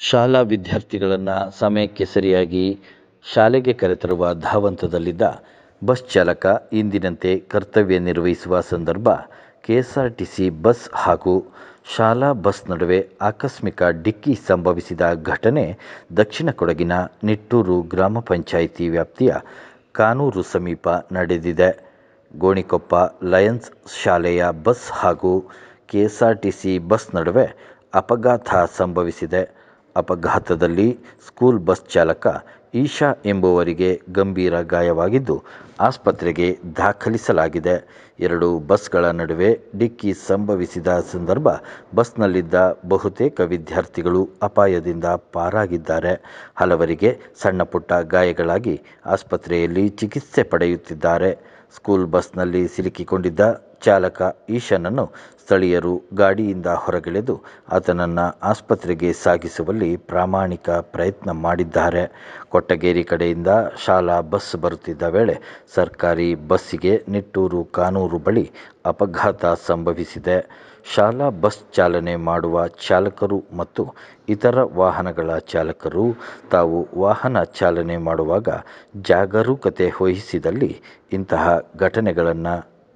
ಶಾಲಾ ವಿದ್ಯಾರ್ಥಿಗಳನ್ನು ಸಮಯಕ್ಕೆ ಸರಿಯಾಗಿ ಶಾಲೆಗೆ ಕರೆತರುವ ಧಾವಂತದಲ್ಲಿದ್ದ ಬಸ್ ಚಾಲಕ ಇಂದಿನಂತೆ ಕರ್ತವ್ಯ ನಿರ್ವಹಿಸುವ ಸಂದರ್ಭ ಕೆಎಸ್ಆರ್ಟಿಸಿ ಬಸ್ ಹಾಗೂ ಶಾಲಾ ಬಸ್ ನಡುವೆ ಆಕಸ್ಮಿಕ ಡಿಕ್ಕಿ ಸಂಭವಿಸಿದ ಘಟನೆ ದಕ್ಷಿಣ ಕೊಡಗಿನ ನಿಟ್ಟೂರು ಗ್ರಾಮ ಪಂಚಾಯಿತಿ ವ್ಯಾಪ್ತಿಯ ಕಾನೂರು ಸಮೀಪ ನಡೆದಿದೆ. ಗೋಣಿಕೊಪ್ಪ ಲಯನ್ಸ್ ಶಾಲೆಯ ಬಸ್ ಹಾಗೂ ಕೆಎಸ್ಆರ್ಟಿಸಿ ಬಸ್ ನಡುವೆ ಅಪಘಾತ ಸಂಭವಿಸಿದೆ. ಅಪಘಾತದಲ್ಲಿ ಸ್ಕೂಲ್ ಬಸ್ ಚಾಲಕ ಈಶಾ ಎಂಬುವರಿಗೆ ಗಂಭೀರ ಗಾಯವಾಗಿದ್ದು, ಆಸ್ಪತ್ರೆಗೆ ದಾಖಲಿಸಲಾಗಿದೆ. ಎರಡು ಬಸ್ಗಳ ನಡುವೆ ಡಿಕ್ಕಿ ಸಂಭವಿಸಿದ ಸಂದರ್ಭ ಬಸ್ನಲ್ಲಿದ್ದ ಬಹುತೇಕ ವಿದ್ಯಾರ್ಥಿಗಳು ಅಪಾಯದಿಂದ ಪಾರಾಗಿದ್ದಾರೆ. ಹಲವರಿಗೆ ಸಣ್ಣಪುಟ್ಟ ಗಾಯಗಳಾಗಿ ಆಸ್ಪತ್ರೆಯಲ್ಲಿ ಚಿಕಿತ್ಸೆ ಪಡೆಯುತ್ತಿದ್ದಾರೆ. ಸ್ಕೂಲ್ ಬಸ್ನಲ್ಲಿ ಸಿಲುಕಿಕೊಂಡಿದ್ದ ಚಾಲಕ ಈಶನನ್ನು ಸ್ಥಳೀಯರು ಗಾಡಿಯಿಂದ ಹೊರಗೆಳೆದು ಆತನನ್ನು ಆಸ್ಪತ್ರೆಗೆ ಸಾಗಿಸುವಲ್ಲಿ ಪ್ರಾಮಾಣಿಕ ಪ್ರಯತ್ನ ಮಾಡಿದ್ದಾರೆ. ಕೊಟ್ಟಗೇರಿ ಕಡೆಯಿಂದ ಶಾಲಾ ಬಸ್ ಬರುತ್ತಿದ್ದ ವೇಳೆ ಸರ್ಕಾರಿ ಬಸ್ಸಿಗೆ ನಿಟ್ಟೂರು ಕಾನೂರು ಬಳಿ ಅಪಘಾತ ಸಂಭವಿಸಿದೆ. ಶಾಲಾ ಬಸ್ ಚಾಲನೆ ಮಾಡುವ ಚಾಲಕರು ಮತ್ತು ಇತರ ವಾಹನಗಳ ಚಾಲಕರು ತಾವು ವಾಹನ ಚಾಲನೆ ಮಾಡುವಾಗ ಜಾಗರೂಕತೆ ವಹಿಸಿದಲ್ಲಿ ಇಂತಹ ಘಟನೆಗಳನ್ನು